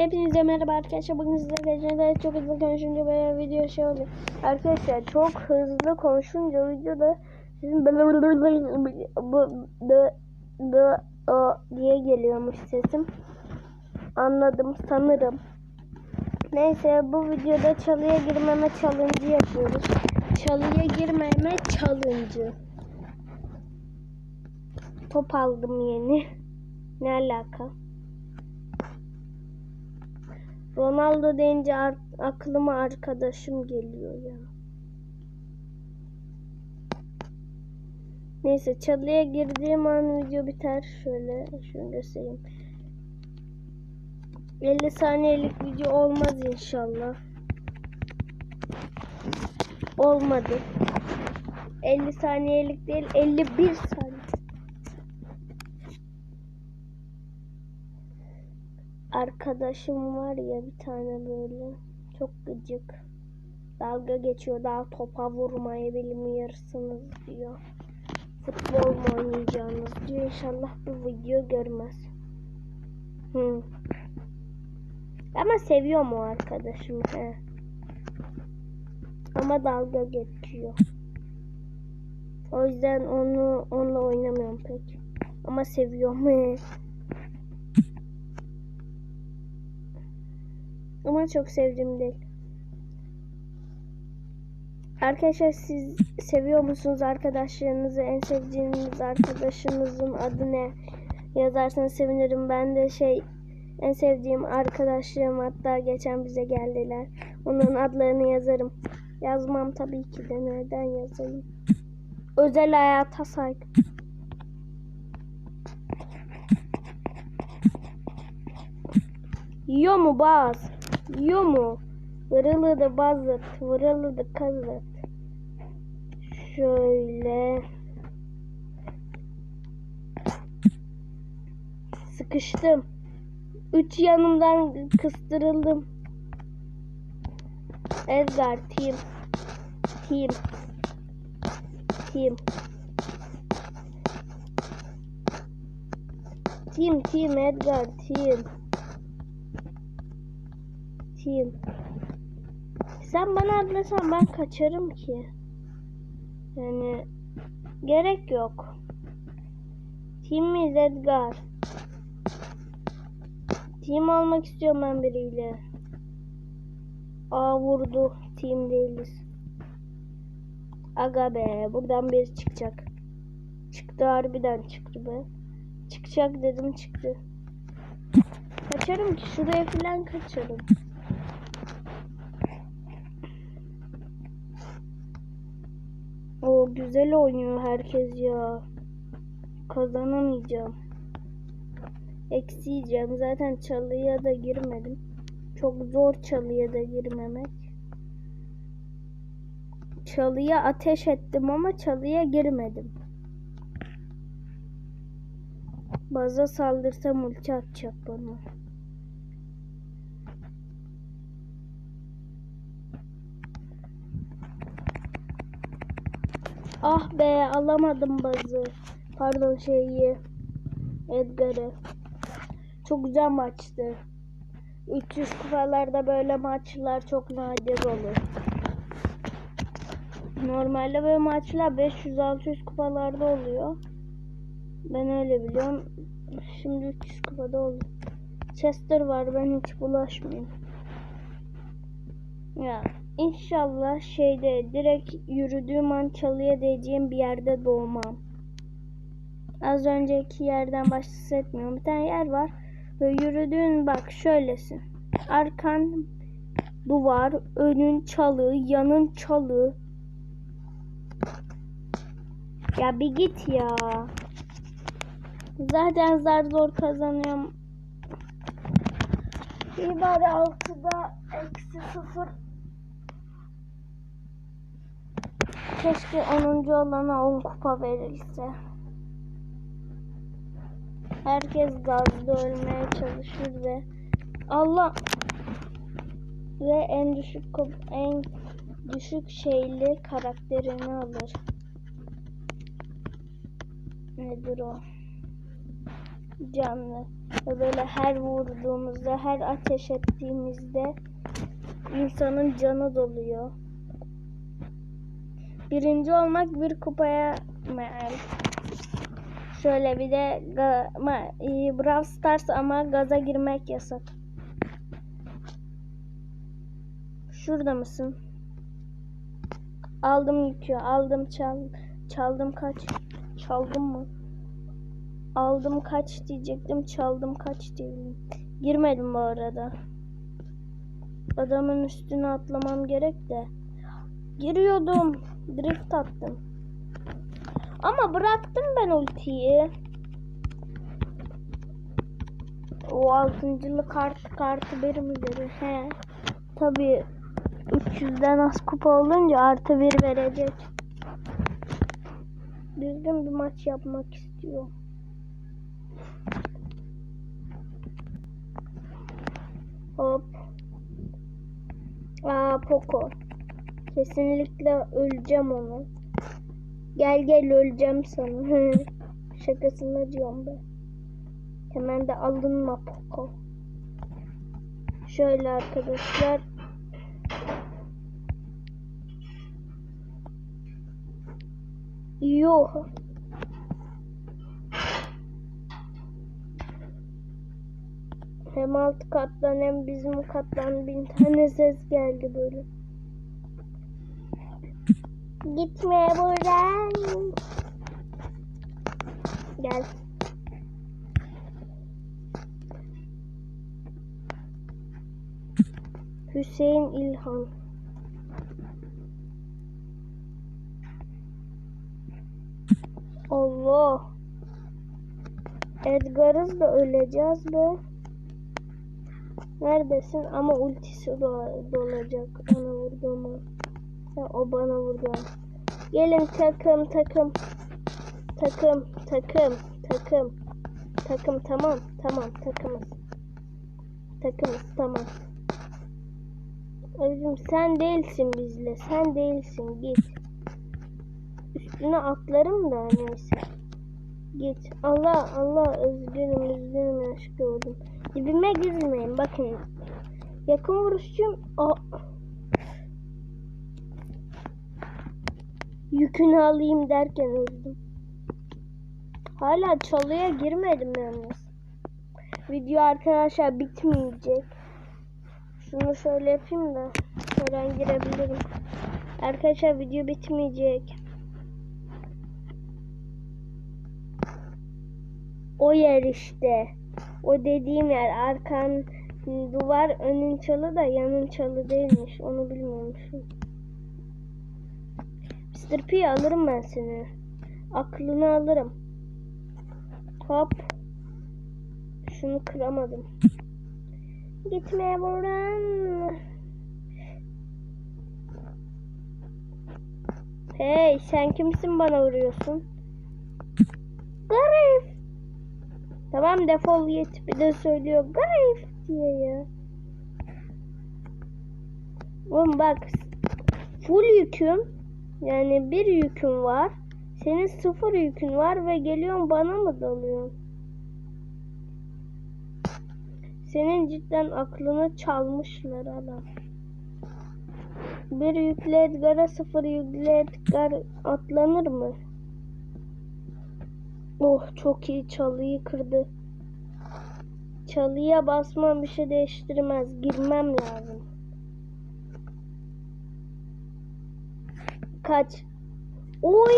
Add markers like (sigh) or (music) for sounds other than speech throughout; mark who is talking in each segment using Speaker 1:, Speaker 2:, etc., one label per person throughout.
Speaker 1: Hepinize merhaba arkadaşlar. Bugün sizlerle geçenlerde çok hızlı konuşunca böyle video şey oluyor. Arkadaşlar çok hızlı konuşunca videoda sizin bu bu bu o diye geliyormuş sesim. Anladım sanırım. Neyse bu videoda çalıya girmeme challenge yapıyoruz. Çalıya girmeme challenge. Top aldım yeni. Ne alaka? Ronaldo deyince aklıma arkadaşım geliyor ya. Neyse çalıya girdiğim an video biter. Şöyle şunu göstereyim. 50 saniyelik video olmaz inşallah. Olmadı. 50 saniyelik değil 51 saniye. Arkadaşım var ya bir tane böyle çok gıcık. Dalga geçiyor daha topa vurmayı bilmiyorsunuz diyor. Futbol mu oynayacaksınız diyor. İnşallah bu video görmez. Hı. Ama seviyorum o arkadaşımı. He. Ama dalga geçiyor. O yüzden onu onunla oynamıyorum pek. Ama seviyorum. He. Ama çok sevdiğim değil. Arkadaşlar siz seviyor musunuz arkadaşlarınızı? En sevdiğiniz arkadaşınızın adı ne? Yazarsanız sevinirim. Ben de şey en sevdiğim arkadaşlarım hatta geçen bize geldiler. Onların adlarını yazarım. Yazmam tabii ki de. Neden yazayım? Özel hayata saygı. Yiyor mu baz? Yiyor mu? Vırılıdı bazıt, vırılıdı kazıt. Şöyle. Sıkıştım. Üç yanımdan kıstırıldım. Edgar, team. Team. Team. Team, team, Edgar, team. Team. Sen bana atlasan ben kaçarım ki. Yani gerek yok. Team miyiz Edgar? Team olmak istiyorum ben biriyle. Aa vurdu. Team değiliz. Aga be buradan biri çıkacak. Çıktı harbiden çıktı be. Çıkacak dedim çıktı. Kaçarım ki şuraya falan kaçarım. Güzel oynuyor herkes ya. Kazanamayacağım. Eksi yiyeceğim. Zaten çalıya da girmedim. Çok zor çalıya da girmemek. Çalıya ateş ettim ama çalıya girmedim. Baza saldırsam ulti atacak bana. Ah be alamadım bazı. Pardon şeyi. Edgar'ı. Çok güzel maçtı. 300 kupalarda böyle maçlar çok nadir olur. Normalde böyle maçlar 500-600 kupalarda oluyor. Ben öyle biliyorum. Şimdi 300 kupada oldu. Chester var ben hiç bulaşmayayım. Ya inşallah şeyde direkt yürüdüğüm an çalıya değeceğim bir yerde doğmam. Az önceki yerden bahsetmiyorum. Bir tane yer var. Ve yürüdüğün bak şöylesin. Arkan duvar, önün çalı, yanın çalı. Ya bir git ya. Zaten zar zor kazanıyorum. Bir bari altıda eksi sıfır. Keşke 10. olana 10 kupa verilse. Herkes gazda ölmeye çalışır ve Allah ve en düşük en düşük şeyli karakterini alır. Nedir o? canlı. Ve böyle her vurduğumuzda, her ateş ettiğimizde insanın canı doluyor. Birinci olmak bir kupaya meal. Şöyle bir de ma- e, Brawl Stars ama gaza girmek yasak. Şurada mısın? Aldım yükü, aldım çal, çaldım kaç, çaldım mı? Aldım kaç diyecektim, çaldım kaç diyelim. Girmedim bu arada. Adamın üstüne atlamam gerek de. Giriyordum, drift attım. Ama bıraktım ben ultiyi. O altıncılı kart kartı bir mi verir? He. Tabii 300'den az kupa olunca artı bir verecek. Düzgün bir maç yapmak istiyorum. Hop. Aa Poco. Kesinlikle öleceğim onu. Gel gel öleceğim sana. (laughs) Şakasını diyorum be. Hemen de alınma Poco. Şöyle arkadaşlar. Yuh. Hem alt kattan hem bizim kattan bin tane ses geldi böyle. Gitme buradan. Gel. Hüseyin İlhan. Allah. Edgar'ız da öleceğiz be. Neredesin? Ama ultisi do- dolacak. Ona vurdu Ha, o bana vurdu. Gelin takım takım. Takım takım takım. Takım tamam tamam takımız. Takımız tamam. Abicim sen değilsin bizle. Sen değilsin. Git. Üstüne atlarım da neyse. Git. Allah Allah üzgünüm üzgünüm yanlışlıkla oldum. Dibime girmeyin bakın. Yakın vuruşçuyum. Aa. Yükünü alayım derken öldüm. Hala çalıya girmedim yalnız. Video arkadaşlar bitmeyecek. Şunu şöyle yapayım da her an girebilirim. Arkadaşlar video bitmeyecek. O yer işte. O dediğim yer arkan duvar önün çalı da yanın çalı değilmiş. Onu bilmiyormuşum. P alırım ben seni. Aklını alırım. Hop. Şunu kıramadım. (laughs) Gitmeye buradan. Hey sen kimsin bana vuruyorsun? (laughs) Garip. Tamam defol git. Bir de söylüyor garip diye ya. Oğlum bak full yüküm yani bir yüküm var. Senin sıfır yükün var ve geliyorsun bana mı dalıyorsun? Senin cidden aklını çalmışlar adam. Bir yükle Edgar'a sıfır yükle Edgar atlanır mı? Oh çok iyi çalıyı kırdı. Çalıya basmam bir şey değiştirmez. Girmem lazım. Kaç. Oy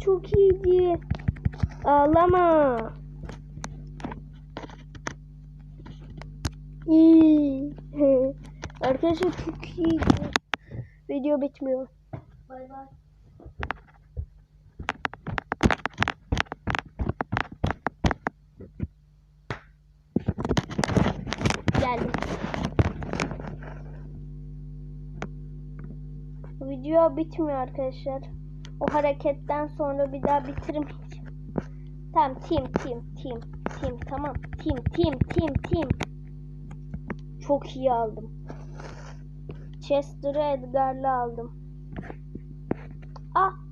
Speaker 1: çok iyiydi. Ağlama. İyi. (laughs) Arkadaşlar çok iyi. Video bitmiyor. Bay bay. Video bitmiyor arkadaşlar. O hareketten sonra bir daha bitirmeyeceğim. Tamam team team team team tamam. Team team team team. Çok iyi aldım. Chester'ı Edgar'la aldım. Ah